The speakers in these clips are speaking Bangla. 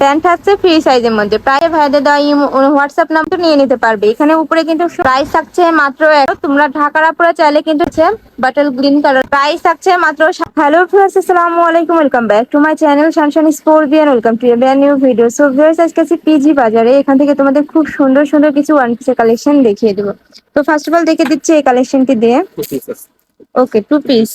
প্যান্ট থাকছে ফ্রি সাইজের মধ্যে। প্রায় ভাইদের দেওয়া হোয়াটসঅ্যাপ নাম্বার নিয়ে নিতে পারবে। এখানে উপরে কিন্তু প্রাইস থাকছে মাত্র এক তোমরা ঢাকার আপুরা চাইলে কিন্তু বাটল গ্রিন কালার প্রাইস থাকছে মাত্র হ্যালো ফ্রেন্ডস আসসালামু আলাইকুম welcome back to my channel সানশান sport বিয়ান ওয়েলকাম টু ব্যান নিউ ভিডিও সো ভিউয়ার্স আজকে আছি পিজি বাজারে। এখান থেকে তোমাদের খুব সুন্দর সুন্দর কিছু ওয়ান পিসের কালেকশন দেখিয়ে দেবো। তো ফার্স্ট অফ অল দেখে দিচ্ছি এই কালেকশনটি দিয়ে। Okay two piece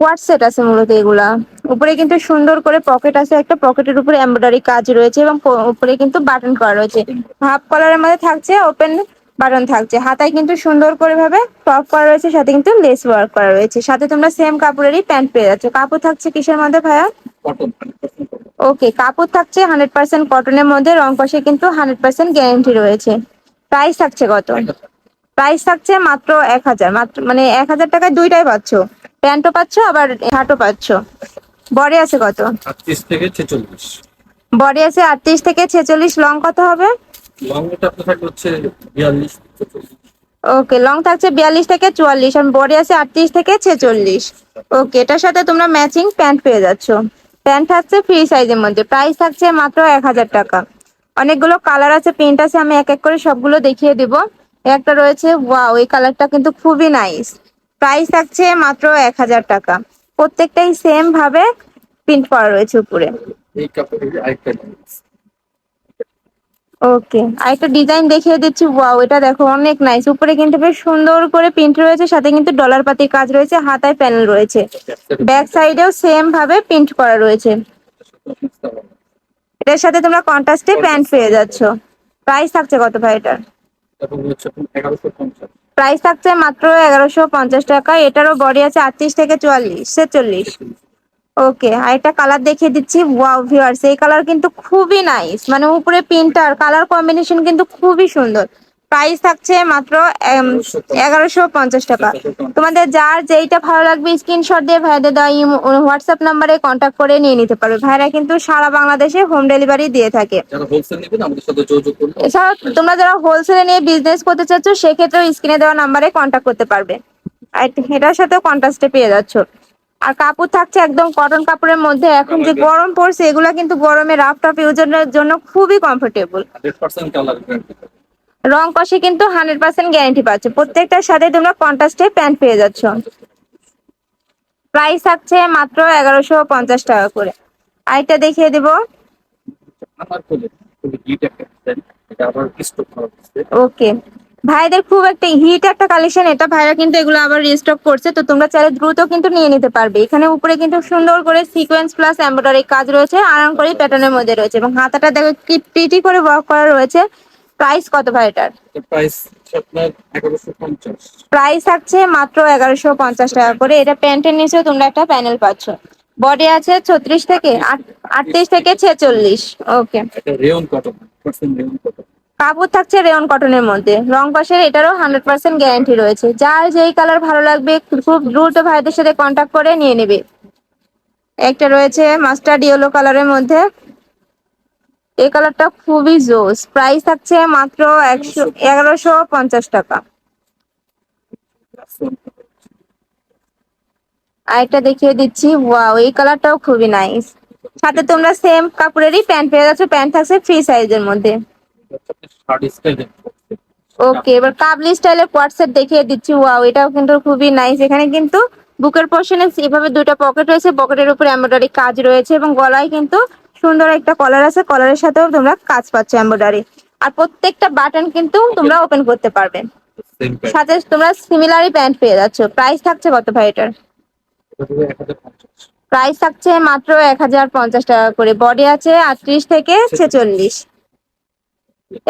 co-ord set আছে মূলত এগুলা? উপরে কিন্তু সুন্দর করে পকেট আছে, একটা পকেটের উপরে এমব্রয়ডারি কাজ রয়েছে এবং উপরে কিন্তু বাটন করা রয়েছে। হাফ কলারের মধ্যে থাকছে ওপেন বাটন থাকছে। হাতায় কিন্তু সুন্দর করে ভাবে টপ করা রয়েছে, সাথে কিন্তু লেস ওয়ার্ক করা রয়েছে। সাথে তোমরা সেম কাপড়েরই প্যান্ট পেয়ে যাচ্ছ। কাপড় থাকছে কিসের মধ্যে ভাইয়া? ওকে কাপড় থাকছে হান্ড্রেড পার্সেন্ট কটনের মধ্যে, রং কষে কিন্তু হান্ড্রেড পার্সেন্ট গ্যারেন্টি রয়েছে। প্রাইস থাকছে কত? প্রাইস থাকছে মাত্র এক হাজার। মাত্র মানে এক হাজার টাকায় দুইটাই পাচ্ছ। প্যান্টও পাচ্ছ আবার হাটও পাচ্ছ? বডি আছে কত? আটত্রিশ থেকে ছেচল্লিশ। বডি আছে আটত্রিশ থেকে ছেচল্লিশ লং কত হবে? ওকে লং থাকছে বিয়াল্লিশ থেকে চুয়াল্লিশ আর বডি আছে আটত্রিশ থেকে ছেচল্লিশ। ওকে এটার সাথে তোমরা ম্যাচিং প্যান্ট পেয়ে যাচ্ছ। প্যান্ট থাকছে ফ্রি সাইজের মধ্যে প্রাইস থাকছে মাত্র এক হাজার টাকা। অনেকগুলো কালার আছে প্রিন্ট আছে আমি এক এক করে সবগুলো দেখিয়ে দিব। একটা রয়েছে ওয়াও এই কালারটা কিন্তু খুবই নাইস। প্রাইস থাকছে মাত্র এক হাজার টাকা। প্রত্যেকটাই সেম ভাবে প্রিন্ট করা রয়েছে উপরে। ওকে আরেকটা ডিজাইন দেখিয়ে দিচ্ছি। ওয়াও এটা দেখো অনেক নাইস উপরে কিন্তু বেশ সুন্দর করে প্রিন্ট রয়েছে সাথে কিন্তু ডলার পাতির কাজ রয়েছে হাতায় প্যানেল রয়েছে। ব্যাক সাইডেও সেম ভাবে প্রিন্ট করা রয়েছে। এটার সাথে তোমরা কন্ট্রাস্টে প্যান্ট পেয়ে যাচ্ছ। প্রাইস থাকছে কত ভাই এটার? প্রাইস থাকছে মাত্র এগারোশো পঞ্চাশ টাকা। এটারও বডি আছে আটত্রিশ থেকে চুয়াল্লিশ, ছেচল্লিশ। ওকে, আর একটা কালার দেখিয়ে দিচ্ছি। ওয়াও ভিউয়ার্স এই কালার কিন্তু খুবই নাইস মানে উপরে প্রিন্টার কালার কম্বিনেশন কিন্তু খুবই সুন্দর। প্রাইস থাকছে মাত্র এগারোশো পঞ্চাশ টাকা। তোমাদের যার যেইটা ভালো লাগবে স্ক্রিনশট দিয়ে ভাইদের দেওয়া হোয়াটসঅ্যাপ নাম্বারে কন্ট্যাক্ট করে নিয়ে নিতে পারবে। ভাইরা কিন্তু সারা বাংলাদেশে হোম ডেলিভারি দিয়ে থাকে। এছাড়াও তোমরা যারা হোলসেলে নিয়ে বিজনেস করতে চাচ্ছ সেক্ষেত্রেও স্ক্রিনে দেওয়া নাম্বারে কন্ট্যাক্ট করতে পারবে। আর এটার সাথেও কন্ট্রাস্টে পেয়ে যাচ্ছ। আর কাপড় থাকছে একদম কটন কাপড়ের মধ্যে। এখন যে গরম পড়ছে এগুলা কিন্তু গরমে রাফ টাফ ইউজের জন্য খুবই কমফোর্টেবল রং কষে কিন্তু হান্ড্রেড পার্সেন্ট গ্যারেন্টি পাচ্ছ। প্রত্যেকটার সাথে তোমরা কন্ট্রাস্টে প্যান্ট পেয়ে যাচ্ছ। প্রাইস থাকছে মাত্র এগারোশো পঞ্চাশ টাকা করে। আরেকটা দেখিয়ে দেবো। ওকে। ভাইদের খুব একটা হিট একটা কালেকশন এটা ভাইরা কিন্তু এগুলো আবার রিস্টক করছে তো তোমরা চাইলে দ্রুত কিন্তু নিয়ে নিতে পারবে। এখানে উপরে কিন্তু সুন্দর করে সিকোয়েন্স প্লাস এমব্রয়ডারি কাজ রয়েছে আরাম করে প্যাটার্নের মধ্যে রয়েছে এবং হাতাটা দেখো কি প্রিটি করে ওয়ার্ক করা রয়েছে। প্রাইস কত ভাই এটার? প্রাইস প্রাইস থাকছে মাত্র এগারোশো পঞ্চাশ টাকা করে। এটা প্যান্টের নিচে তোমরা একটা প্যানেল পাচ্ছ। বডি আছে ছত্রিশ থেকে আটত্রিশ থেকে ছেচল্লিশ। ওকে। এটা rayon cotton percent rayon cotton. কাপড় থাকছে রেয়ন কটনের মধ্যে। রং কষের এটারও হান্ড্রেড পার্সেন্ট গ্যারান্টি রয়েছে। যার যেই কালার ভালো লাগবে খুব দ্রুত ভাইদের সাথে কন্ট্যাক্ট করে নিয়ে নেবে। একটা রয়েছে মাস্টার্ড ইয়েলো কালারের মধ্যে। এই কালারটা খুবই জোস। প্রাইস থাকছে মাত্র একশো, এগারোশো পঞ্চাশ টাকা। আরেকটা দেখিয়ে দিচ্ছি। ওয়াও, এই কালারটাও খুবই নাইস। সাথে তোমরা সেম কাপড়েরই প্যান্ট পেয়ে যাচ্ছ। প্যান্ট থাকছে ফ্রি সাইজের মধ্যে। ওকে, এবার কাবলি স্টাইলের কোয়াড দেখিয়ে দিচ্ছি। ওয়াও, এটাও কিন্তু খুবই নাইস। এখানে কিন্তু বুকের পোর্শনে এভাবে দুটো পকেট রয়েছে। পকেটের উপরে এমব্রয়ডারি কাজ রয়েছে এবং গলায় কিন্তু সুন্দর একটা কলার আছে কলারের সাথেও তোমরা কাজ পাচ্ছ এমব্রয়ডারি আর প্রত্যেকটা বাটন কিন্তু তোমরা ওপেন করতে পারবে। সাথে তোমরা সিমিলারই প্যান্ট পেয়ে যাচ্ছ। প্রাইস থাকছে কত ভাই এটার? এটা প্রাইস থাকছে মাত্র এক হাজার পঞ্চাশ টাকা করে। বডি আছে আটত্রিশ থেকে ছেচল্লিশ।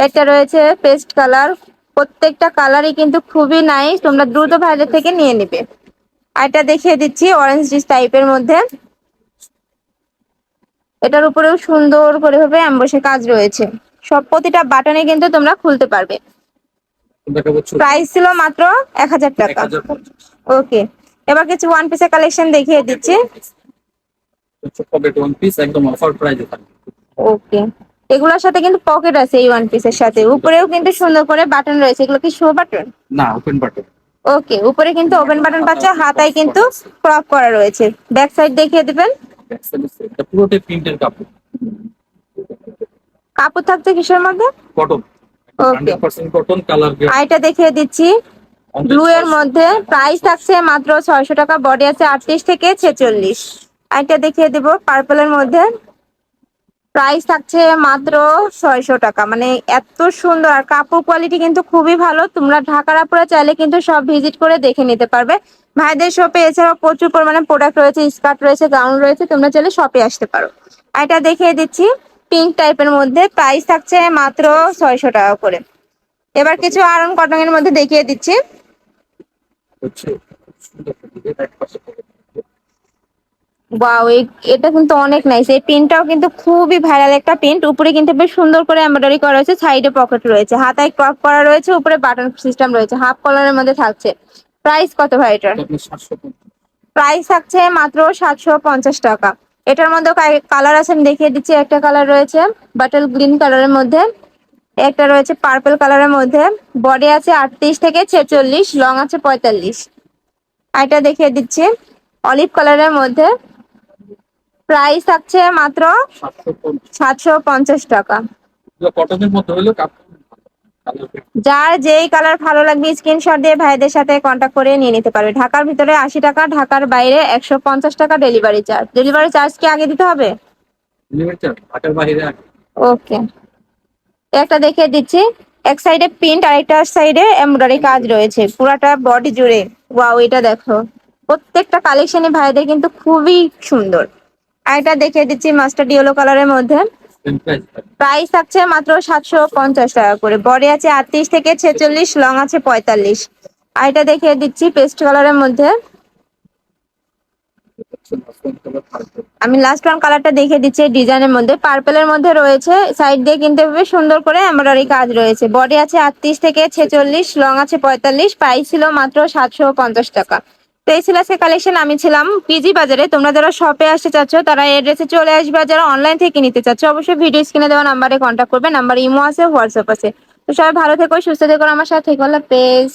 একটা রয়েছে পেস্ট কালার প্রত্যেকটা কালারই কিন্তু খুবই নাইস তোমরা দ্রুত ভাইদের থেকে নিয়ে নেবে। আরেকটা দেখিয়ে দিচ্ছি অরেঞ্জ ডিস টাইপের মধ্যে। এটার উপরেও সুন্দর করে ভাবে অ্যাম্বসে কাজ রয়েছে। সব প্রতিটা বাটনে কিন্তু তোমরা খুলতে পারবে। প্রাইস ছিল মাত্র এক হাজার টাকা। ওকে এবার কিছু ওয়ান পিসের কালেকশন দেখিয়ে দিচ্ছি। ওকে এগুলোর সাথে কিন্তু পকেট আছে এই ওয়ান পিসের সাথে। উপরেও কিন্তু সুন্দর করে বাটন রয়েছে। এগুলো কি শো বাটন না ওপেন বাটন ওকে উপরে কিন্তু ওপেন বাটন পাচ্ছে হাতায় কিন্তু ক্রপ করা রয়েছে। ব্যাক সাইড দেখিয়ে দিবেন। এর এটা পুরোটাই প্রিন্টের কাপড়। কাপড় থাকছে কিসের মধ্যে? Cotton Okay. Hundred percent cotton colour আইটা দেখিয়ে দিচ্ছি। ব্লু এর মধ্যে প্রাইস থাকছে মাত্র ছয়শো টাকা বডি আছে আটত্রিশ থেকে ছেচল্লিশ। আইটা দেখিয়ে দিব পার্পলের মধ্যে। প্রাইস থাকছে মাত্র ছয়শো টাকা। মানে এত সুন্দর। আর কাপড় কোয়ালিটি কিন্তু খুবই ভালো। তোমরা ঢাকার আপুরা চাইলে কিন্তু সব ভিজিট করে দেখে নিতে পারবে। ভাইদের শপে এছাড়াও প্রচুর পরিমাণে প্রোডাক্ট রয়েছে স্কার্ট রয়েছে গাউন রয়েছে। তোমরা চাইলে শপে আসতে পারো। এটা দেখিয়ে দিচ্ছি পিঙ্ক টাইপের মধ্যে। প্রাইস থাকছে মাত্র ছয়শো টাকা করে। এবার কিছু আরন কটন এর মধ্যে দেখিয়ে দিচ্ছি হচ্ছে সুন্দর এটা এক পাশে pocket। ওয়াও এটা কিন্তু অনেক নাইস এই পিনটাও কিন্তু খুবই ভাইরাল একটা প্রিন্ট উপরে কিন্তু বেশ সুন্দর করে এমব্রয়ডারি করা রয়েছে। সাইডে পকেট রয়েছে। হাতায় ক্রপ করা রয়েছে। উপরে বাটন সিস্টেম রয়েছে। হাফ কলারের মধ্যে থাকছে। প্রাইস কত ভাই এটার? প্রাইস থাকছে মাত্র সাতশো পঞ্চাশ টাকা। এটার মধ্যে কালার আছে আমি দেখিয়ে দিচ্ছি। একটা কালার রয়েছে বাটল গ্রিন কালারের মধ্যে। একটা রয়েছে পার্পল কালারের মধ্যে। বডি আছে আটত্রিশ থেকে ছেচল্লিশ লং আছে পঁয়তাল্লিশ। আর এটা দেখিয়ে দিচ্ছি। অলিভ কালারের মধ্যে। প্রাইস থাকছে মাত্র সাতশো পঞ্চাশ টাকা। এগুলো মধ্যে হলে যার যেই কালার ভালো লাগবে স্ক্রিনশট দিয়ে ভাইদের সাথে কন্ট্যাক্ট করে নিয়ে নিতে পারবে। ঢাকার ভিতরে আশি টাকা ঢাকার বাইরে একশো পঞ্চাশ টাকা ডেলিভারি চার্জ ডেলিভারি চার্জ কি আগে দিতে হবে? ডেলিভারি চার্জ ঢাকার বাইরে ওকে একটা দেখে দিচ্ছি। এক সাইডে প্রিন্ট আর একটা সাইডে এমব্রয়ডারি কাজ রয়েছে। পুরাটা বডি জুড়ে। ওয়াও এটা দেখো। প্রত্যেকটা কালেকশনই ভাইদের কিন্তু খুবই সুন্দর। এটা দেখিয়ে দিচ্ছি মাস্টার্ড ইয়েলো কালারের মধ্যে। প্রাইস থাকছে মাত্র সাতশো পঞ্চাশ টাকা করে। বডি আছে আটত্রিশ থেকে ছেচল্লিশ লং আছে পঁয়তাল্লিশ। আর এটা দেখিয়ে দিচ্ছি পেস্ট কালারের মধ্যে। আমি লাস্ট ওয়ান কালারটা দেখে দিচ্ছি ডিজাইনের মধ্যে। পার্পেলের মধ্যে রয়েছে। সাইড দিয়ে কিন্তু বেশ সুন্দর করে এমব্রয়ডারি কাজ রয়েছে। বডি আছে আটত্রিশ থেকে ছেচল্লিশ লং আছে পঁয়তাল্লিশ। প্রাইস ছিল মাত্র সাতশো পঞ্চাশ টাকা। তো ছিল কালেকশন আমি ছিলাম পিজি বাজারে। তোমরা যারা শপে আসতে চাচ্ছ, তারা এড্রেসে চলে আসবে। যারা অনলাইন থেকে নিতে চাচ্ছ, অবশ্যই ভিডিও স্ক্রিনে দেওয়া নাম্বারে কন্ট্যাক্ট করবে। নাম্বার ইমো আছে হোয়াটসঅ্যাপ আছে। তো সবাই ভালো থেকো, সুস্থ থেকো আমার সাথে থেকো। পেজ